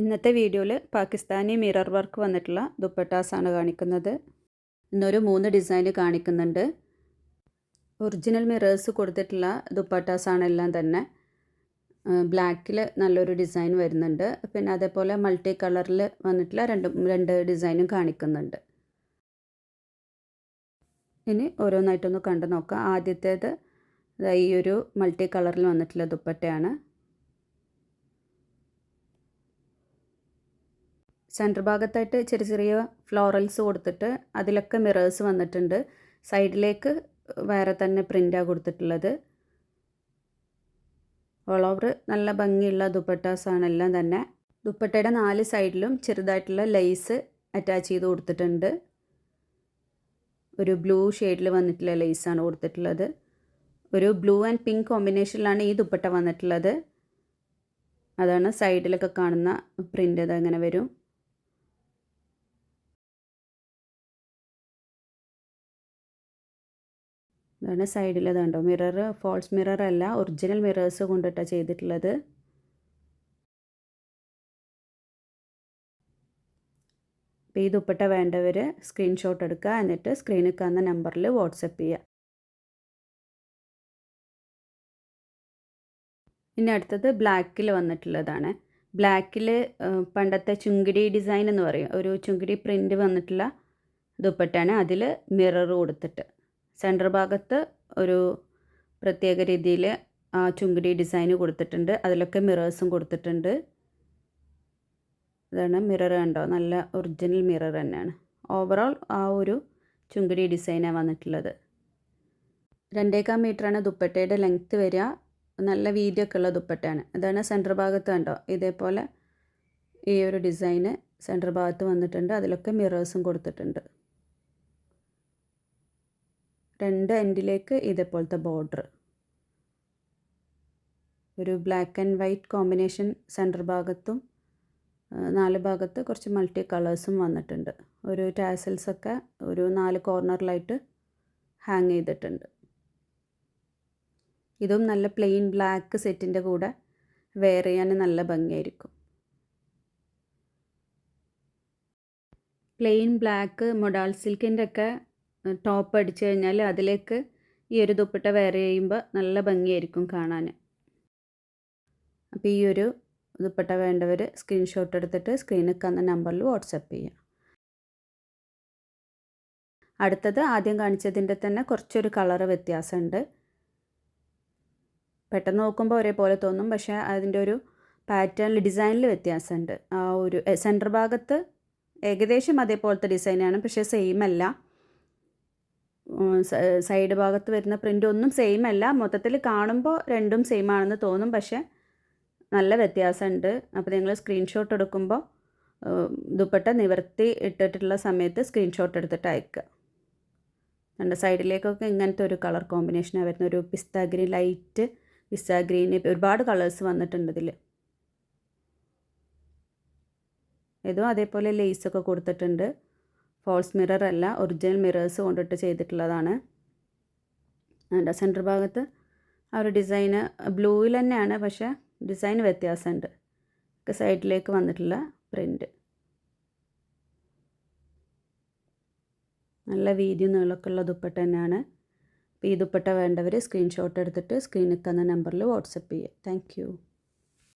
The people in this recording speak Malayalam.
ഇന്നത്തെ വീഡിയോയിൽ പാകിസ്ഥാനി മിറർ വർക്ക് വന്നിട്ടുള്ള ദുപ്പട്ടാസാണ് കാണിക്കുന്നത്. ഇന്നൊരു മൂന്ന് ഡിസൈൻ കാണിക്കുന്നുണ്ട്. ഒറിജിനൽ മിറേഴ്സ് കൊടുത്തിട്ടുള്ള ദുപ്പട്ടാസാണ് എല്ലാം തന്നെ. ബ്ലാക്കിൽ നല്ലൊരു ഡിസൈൻ വരുന്നുണ്ട്. പിന്നെ അതേപോലെ മൾട്ടി കളറിൽ വന്നിട്ടുള്ള രണ്ട് രണ്ട് ഡിസൈനും കാണിക്കുന്നുണ്ട്. ഇനി ഓരോന്നായിട്ടൊന്ന് കണ്ടു നോക്കാം. ആദ്യത്തേത് ഈ ഒരു മൾട്ടി കളറിൽ വന്നിട്ടുള്ള ദുപ്പട്ടയാണ്. സെന്റർ ഭാഗത്തായിട്ട് ചെറിയ ചെറിയ ഫ്ലോറൽസ് കൊടുത്തിട്ട് അതിലൊക്കെ മിറേഴ്സ് വന്നിട്ടുണ്ട്. സൈഡിലേക്ക് വേറെ തന്നെ പ്രിന്റാണ് കൊടുത്തിട്ടുള്ളത്. ഓൾ ഓവർ നല്ല ഭംഗിയുള്ള ദുപ്പട്ടാസാണ് എല്ലാം തന്നെ. ദുപ്പട്ടയുടെ നാല് സൈഡിലും ചെറുതായിട്ടുള്ള ലൈസ് അറ്റാച്ച് ചെയ്ത് കൊടുത്തിട്ടുണ്ട്. ഒരു ബ്ലൂ ഷെയ്ഡിൽ വന്നിട്ടുള്ള ലെയ്സാണ് കൊടുത്തിട്ടുള്ളത്. ഒരു ബ്ലൂ ആൻഡ് പിങ്ക് കോമ്പിനേഷനിലാണ് ഈ ദുപ്പട്ട വന്നിട്ടുള്ളത്. അതാണ് സൈഡിലൊക്കെ കാണുന്ന പ്രിന്റ് അത് അങ്ങനെ വരും. ഇതാണ് സൈഡിൽ കണ്ടോ മിറർ ഫോൾസ് മിറർ അല്ല ഒറിജിനൽ മിറേഴ്സ് കൊണ്ടിട്ടാണ് ചെയ്തിട്ടുള്ളത്. അപ്പോൾ ഈ ദുപ്പട്ട വേണ്ടവർ സ്ക്രീൻഷോട്ട് എടുക്കുക എന്നിട്ട് സ്ക്രീനിൽ കാണുന്ന നമ്പറിൽ വാട്സപ്പ് ചെയ്യുക ഇനി അടുത്തത് ബ്ലാക്കിൽ വന്നിട്ടുള്ളതാണ്. ബ്ലാക്കിൽ പണ്ടത്തെ ചുങ്കിടി ഡിസൈൻ എന്ന് പറയും. ഒരു ചുങ്കിടി പ്രിന്റ് വന്നിട്ടുള്ള ദുപ്പട്ടാണ്. അതിൽ മിറർ കൊടുത്തിട്ട്. സെന്റർ ഭാഗത്ത് ഒരു പ്രത്യേക രീതിയിൽ ചുങ്കിടി ഡിസൈൻ കൊടുത്തിട്ടുണ്ട്. അതിലൊക്കെ മിറേഴ്സും കൊടുത്തിട്ടുണ്ട്. ഇതാണ് മിറർ കണ്ടോ? നല്ല ഒറിജിനൽ മിറർ തന്നെയാണ്. ഓവറോൾ ആ ഒരു ചുങ്കിടി ഡിസൈനാണ് വന്നിട്ടുള്ളത്. രണ്ടേക്കാൽ മീറ്ററാണ് ദുപ്പട്ടയുടെ ലെങ്ത്ത് വരിക. നല്ല വീതിയൊക്കെ ഉള്ള ദുപ്പട്ടയാണ്. ഇതാണ് സെന്റർ ഭാഗത്ത് കണ്ടോ? ഇതേപോലെ ഈ ഒരു ഡിസൈന് സെന്റർ ഭാഗത്ത് വന്നിട്ടുണ്ട്. അതിലൊക്കെ മിറേഴ്സും കൊടുത്തിട്ടുണ്ട്. രണ്ട് എൻഡിലേക്ക് ഇതേപോലത്തെ ബോർഡർ ഒരു black and white combination centre ഭാഗത്തും നാല് ഭാഗത്ത് കുറച്ച് മൾട്ടി കളേഴ്സും വന്നിട്ടുണ്ട്. ഒരു ടാസൽസൊക്കെ ഒരു നാല് കോർണറിലായിട്ട് ഹാങ് ചെയ്തിട്ടുണ്ട്. ഇതും നല്ല പ്ലെയിൻ ബ്ലാക്ക് സെറ്റിന്റെ കൂടെ വെയർ ചെയ്യാൻ നല്ല ഭംഗിയായിരിക്കും. പ്ലെയിൻ ബ്ലാക്ക് മൊഡാൾ സിൽക്കിന്റെ ഒക്കെ ടോപ്പ് അടിച്ചു കഴിഞ്ഞാൽ അതിലേക്ക് ഈ ഒരു ദുപ്പട്ട വെയർ ചെയ്യുമ്പോൾ നല്ല ഭംഗിയായിരിക്കും കാണാൻ അപ്പോൾ ഈ ഒരു ദുപ്പട്ട വേണ്ടവർ സ്ക്രീൻഷോട്ട് എടുത്തിട്ട് സ്ക്രീനിൽ കാണുന്ന നമ്പറിൽ വാട്സപ്പ് ചെയ്യുക അടുത്തത് ആദ്യം കാണിച്ചതിന്റെ തന്നെ കുറച്ചൊരു കളറ് വ്യത്യാസമുണ്ട്. പെട്ടെന്ന് നോക്കുമ്പോൾ ഒരേപോലെ തോന്നും പക്ഷേ അതിന്റെ ഒരു പാറ്റേണിൽ ഡിസൈനിൽ വ്യത്യാസമുണ്ട്. ആ ഒരു സെന്റർ ഭാഗത്ത് ഏകദേശം അതേപോലത്തെ ഡിസൈനാണ് പക്ഷേ സെയിം അല്ല. സൈഡ് ഭാഗത്ത് വരുന്ന പ്രിന്റ് ഒന്നും സെയിം അല്ല. മൊത്തത്തിൽ കാണുമ്പോൾ രണ്ടും സെയിം ആണെന്ന് തോന്നും. പക്ഷേ നല്ല വ്യത്യാസമുണ്ട്. അപ്പോൾ നിങ്ങൾ സ്ക്രീൻഷോട്ട് എടുക്കുമ്പോൾ ദുപ്പട്ട നിവർത്തി ഇട്ടിട്ടുള്ള സമയത്ത് സ്ക്രീൻഷോട്ട് എടുത്തിട്ട് അയക്കുക. രണ്ട് സൈഡിലേക്കൊക്കെ ഇങ്ങനത്തെ ഒരു കളർ കോമ്പിനേഷനാണ് വരുന്നത്. ഒരു pista green light pista green ഒരുപാട് കളേഴ്സ് വന്നിട്ടുണ്ട് ഇതിൽ ഇതും അതേപോലെ ലേസൊക്കെ കൊടുത്തിട്ടുണ്ട്. ഫോൾസ് മിറർ അല്ല ഒറിജിനൽ മിറേഴ്സ് കൊണ്ടിട്ട് ചെയ്തിട്ടുള്ളതാണ്. അതിന്റെ സെന്റർ ഭാഗത്ത് ആ ഒരു ഡിസൈന് ബ്ലൂവിൽ തന്നെയാണ് പക്ഷേ ഡിസൈൻ വ്യത്യാസമുണ്ട്. സൈഡിലേക്ക് വന്നിട്ടുള്ള പ്രിന്റ് നല്ല വീതി നീളമൊക്കെ ഉള്ള ദുപ്പട്ട തന്നെയാണ്. അപ്പോൾ ഈ ദുപ്പട്ട വേണ്ടവർ സ്ക്രീൻഷോട്ട് എടുത്തിട്ട് സ്ക്രീനിൽ തന്ന നമ്പറിൽ വാട്സപ്പ് ചെയ്യുക. താങ്ക്